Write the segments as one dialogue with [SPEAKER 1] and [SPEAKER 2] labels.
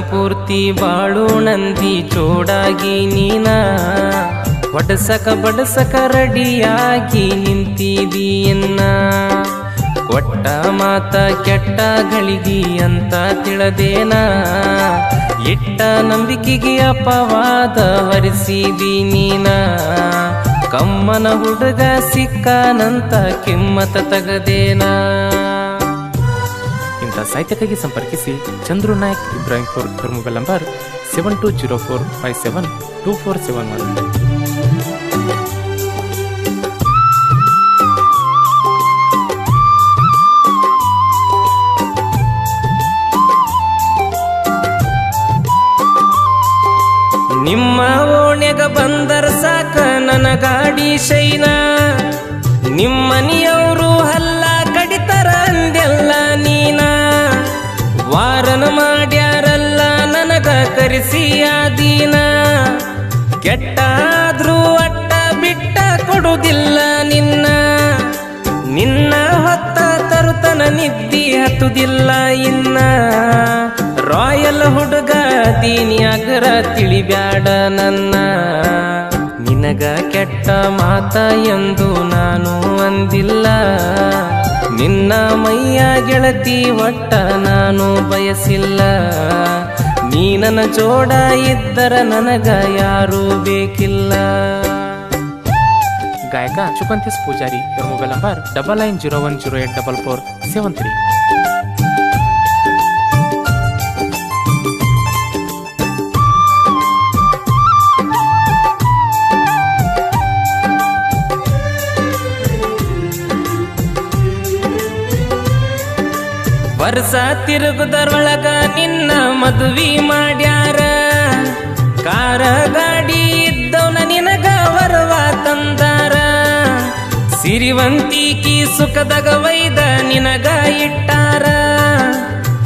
[SPEAKER 1] ಪೂರ್ತಿ ಬಾಳು ನಂದಿ ಚೋಡಾಗಿ ನೀನ. ಒಡಸಕ ಬಡಸಕ ರೆಡಿಯಾಗಿ ನಿಂತಿದೀಯನ್ನ ಒಟ್ಟ ಮಾತ ಕೆಟ್ಟ ಗಳಿಗಿ ಅಂತ ತಿಳದೇನ. ಇಟ್ಟ ನಂಬಿಕೆಗೆ ಅಪವಾದ ವರಿಸಿದಿ ನೀನ. ಕಮ್ಮನ ಹುಡುಗ ಸಿಕ್ಕನಂತ ಕಿಮ್ಮತ ತಗದೇನ. ಇಂಥ ಸಾಹಿತ್ಯಕ್ಕಾಗಿ ಸಂಪರ್ಕಿಸಿ ಚಂದ್ರು ನಾಯಕ್ ಇಬ್ರಾಹಿಂಪುರ್ ಇವ್ರ mobile number seven two zero four five seven two four seven one ನಿಮ್ಮ ಓಣೆಗ ಬಂದರ ಸಾಕ ನನ್ನ ಗಾಡಿ ಶೈನ. ನಿಮ್ಮನಿಯವರು ವಾರನ ಮಾಡ್ಯಾರಲ್ಲ, ನನಗ ಕರೆಸಿ ಆದೀನ ಕೆಟ್ಟಾದ್ರೂ ಅಟ್ಟ ಬಿಟ್ಟ ಕೊಡುವುದಿಲ್ಲ ನಿನ್ನ. ನಿನ್ನ ಹೊತ್ತ ತರುತನ ನಿದ್ದಿ ಹತ್ತುದಿಲ್ಲ ಇನ್ನ. ರಾಯಲ್ ಹುಡುಗ ದೀನಿ ಅಗರ ತಿಳಿಬ್ಯಾಡ ನನ್ನ. ನಿನಗ ಕೆಟ್ಟ ಮಾತ ಎಂದು ನಾನು ಅಂದಿಲ್ಲ. ನಿನ್ನ ಮೈಯ ಗೆಳತಿ ಒಟ್ಟ ನಾನು ಬಯಸಿಲ್ಲ. ನೀ ನನ್ನ ಜೋಡ ಇದ್ದರ ನನಗ ಯಾರೂ ಬೇಕಿಲ್ಲ. ಗಾಯಕ ಚುಕಂತಿಸ್ Pujari mobile number double nine zero one zero eight double four seven three ವರ್ಷ ತಿರುಗುದರೊಳಗ ನಿನ್ನ ಮದುವೆ ಮಾಡ್ಯಾರ. ಕಾರ ಗಾಡಿ ಇದ್ದವನ ನಿನಗ ವರವ ತಂದಾರ. ಸಿರಿವಂತಿಕಿ ಸುಖದಾಗ ವೈದ ನಿನಗ ಇಟ್ಟಾರ.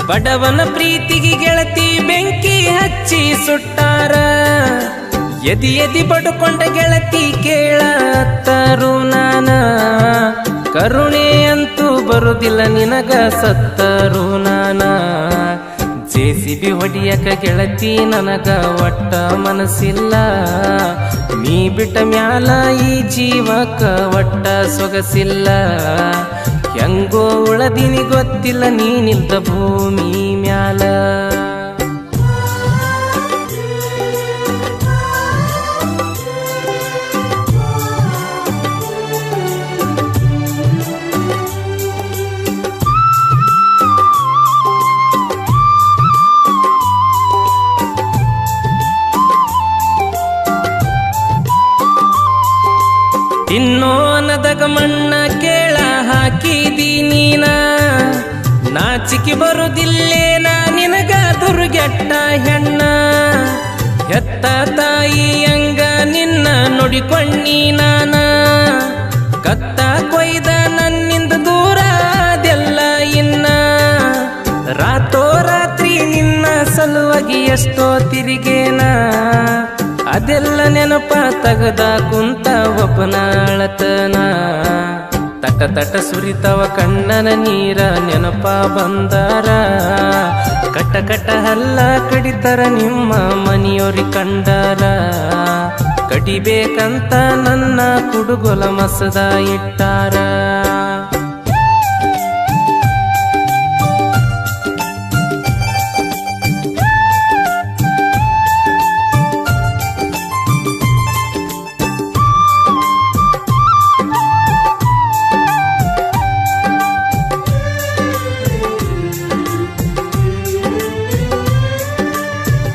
[SPEAKER 1] ಬಡವನ ಪ್ರೀತಿಗೆ ಗೆಳತಿ ಬೆಂಕಿ ಹಚ್ಚಿ ಸುಟ್ಟಾರ. ಎದಿ ಎದಿ ಪಡ್ಕೊಂಡ ಗೆಳತಿ ಕೇಳತ್ತರು ನಾನ. ಕರುಣೆ ಅಂತೂ ಬರುದಿಲ್ಲ ನಿನಗ ಸತ್ತರು ನಾನ ಜೇಸಿಬಿ ಹೊಡಿಯಕ ಗೆಳತಿ ನನಗ ಒಟ್ಟ ಮನಸ್ಸಿಲ್ಲ. ನೀ ಬಿಟ್ಟ ಮ್ಯಾಲ ಈ ಜೀವಕ ಒಟ್ಟ ಸೊಗಸಿಲ್ಲ. ಹೆಂಗೋ ಉಳದಿನಿ ಗೊತ್ತಿಲ್ಲ ನೀನಿಲ್ದ ಭೂಮಿ. ಮಣ್ಣ ಕೇಳ ಹಾಕಿದಿ ನೀನ ನಾಚಿಕೆ ನಾ ನಿನಗ ದುರ್ಗೆಟ್ಟ ಹೆಣ್ಣ. ಎತ್ತ ತಾಯಿ ಅಂಗ ನಿನ್ನ ನೋಡಿಕೊಂಡಿ ನಾನ. ಕತ್ತ ಕೊಯ್ದ ನನ್ನಿಂದ ದೂರ ಅದೆಲ್ಲ ಇನ್ನ. ರಾತೋ ರಾತ್ರಿ ನಿನ್ನ ಸಲುವಾಗಿ ಎಷ್ಟೋ ತಿರುಗೇನ. ಅದೆಲ್ಲ ನೆನಪ ತಗದ ಕುಂತ ಒಬ್ಬನ ಅಳತನ ತಟ ತಟ ಸುರಿತವ ಕಣ್ಣನ ನೀರ ನೆನಪ ಬಂದಾರ. ಕಟ ಕಟ ಹಲ್ಲ ಕಡಿತರ ನಿಮ್ಮ ಮನಿಯೋರಿ ಕಂಡಾರ. ಕಡಿಬೇಕಂತ ನನ್ನ ಕುಡುಗೊಲ ಮಸದ ಇಟ್ಟಾರ.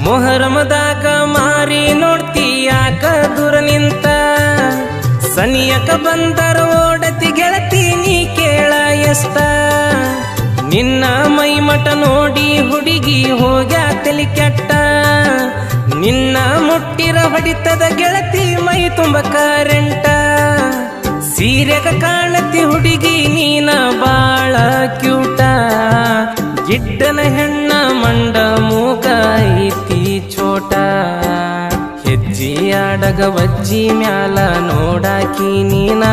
[SPEAKER 1] ಮೊಹರಮದಾಗ ಮಾರಿ ನೋಡ್ತೀಯಾಕ ದೂರ ನಿಂತ. ಸನಿಯಕ ಬಂದರ ಓಡತಿ ಗೆಳತಿ ನೀ ಕೇಳ ಎಸ್ತ. ನಿನ್ನ ಮೈಮಟ ನೋಡಿ ಹುಡುಗಿ ಹೋಗ್ಯಾ ತಲಿ ಕೆಟ್ಟ. ನಿನ್ನ ಮುಟ್ಟಿರ ಹೊಡಿತದ ಗೆಳತಿ ಮೈ ತುಂಬ ಕರೆಂಟ ಸೀರೆಗ ಕಾಣತಿ ಹುಡುಗಿ ನೀನ ಬಾಳ ಕ್ಯೂಟ ಗಿಡ್ಡನ ಹೆಣ್ಣ ಚೋಟ ಹೆಜ್ಜಿ ಆಡಗ ವಜ್ಜಿ ಮ್ಯಾಲ ನೋಡಾಕಿ ನೀನ.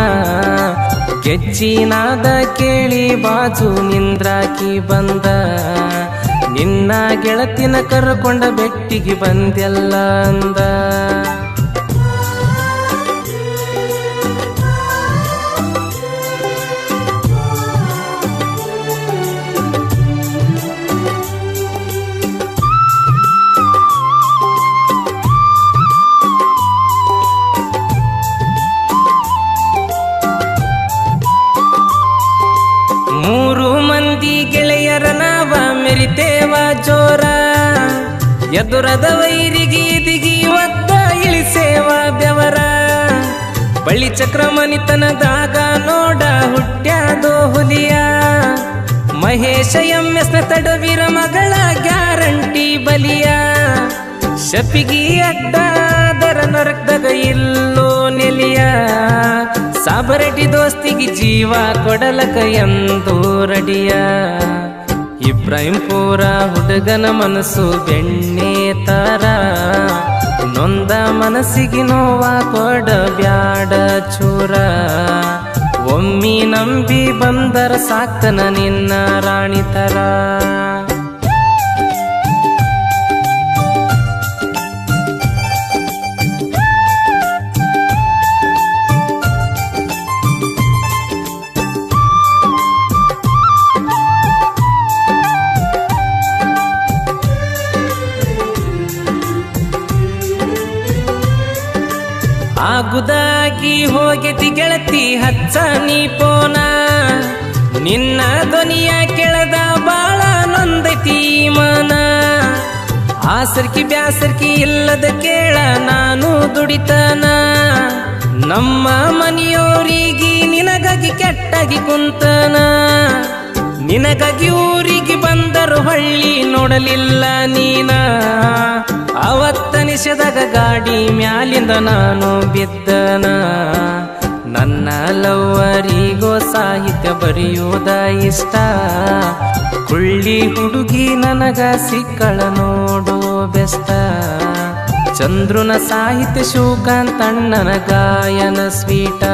[SPEAKER 1] ಗೆಜ್ಜಿ ನಾದ ಕೇಳಿ ಬಾಜು ನಿಂದ್ರಾಕಿ ಬಂದ. ನಿನ್ನ ಗೆಳತಿನ ಕರ್ಕೊಂಡ ಬೆಟ್ಟಿಗೆ ಬಂದೆಲ್ಲ ಅಂದ. ಗೆಳೆಯರ ನಾವ ಮೆರಿತೇವ ಜೋರ. ಎದುರದ ವೈರಿಗೆ ದಿಗಿ ಒತ್ತ ಇಳಿಸೇವ ಬೆವರ. ಬಳಿ ಚಕ್ರ ಮನಿತನದಾಗ ನೋಡ ಹುಟ್ಟ್ಯಾದೋ ಹುಲಿಯ. ಮಹೇಶ ಎಂ ಎಸ್ನ ತಡವೀರ ಮಗಳ ಗ್ಯಾರಂಟಿ ಬಲಿಯ. ಶಪಿಗಿ ಅಡ್ಡಾದರ ನರಕದಾಗ ಇಲ್ಲೋ ನೆಲಿಯ. ಸಾಬರಟಿ ದೋಸ್ತಿಗೆ ಜೀವ ಕೊಡಲಕ ಎಂದು ರಡಿಯ. ಇಬ್ರಾಹಿಂಪುರ ಹುಡುಗನ ಮನಸ್ಸು ಬೆಣ್ಣೆ ತರ. ನೊಂದ ಮನಸ್ಸಿಗೆ ನೋವ ಕೊಡ ಬ್ಯಾಡ ಚೂರ. ಒಮ್ಮಿ ನಂಬಿ ಬಂದರ ಸಾಕ್ತನ ನಿನ್ನ ರಾಣಿ ತರ. ಆಗುದಾಗಿ ಹೋಗೆತಿ ಗೆಳತಿ, ಹಚ್ಚ ನೀ ಪೋನ. ನಿನ್ನ ಧ್ವನಿಯ ಕೆಳದ ಬಾಳ ನೊಂದೈತಿ ಮನ. ಆಸರ್ಕಿ ಬ್ಯಾಸರ್ಕಿ ಇಲ್ಲದ ಕೇಳ ನಾನು ದುಡಿತನ. ನಮ್ಮ ಮನೆಯೋರಿಗೆ ನಿನಗಾಗಿ ಕೆಟ್ಟಾಗಿ ಕುಂತನ. ನಿನಗಾಗಿ ಊರಿಗೆ ಬಂದರು ಹಳ್ಳಿ ನೋಡಲಿಲ್ಲ ನೀನ. ಅವತ್ತ ನಿಷೇದಾಗ ಗಾಡಿ ಮ್ಯಾಲಿಂದ ನಾನು ಬಿದ್ದನ. ನನ್ನ ಲವ್ವರಿಗೋ ಸಾಹಿತ್ಯ ಬರೆಯುವುದ ಇಷ್ಟ. ಕುಳ್ಳಿ ಹುಡುಗಿ ನನಗ ಸಿಕ್ಕಳ ನೋಡೋ ಬೆಸ್ಟ ಚಂದ್ರನ ಸಾಹಿತ್ಯ ಶಿವಕಾಂತಣ್ಣನ ಗಾಯನ ಸ್ವೀಟ.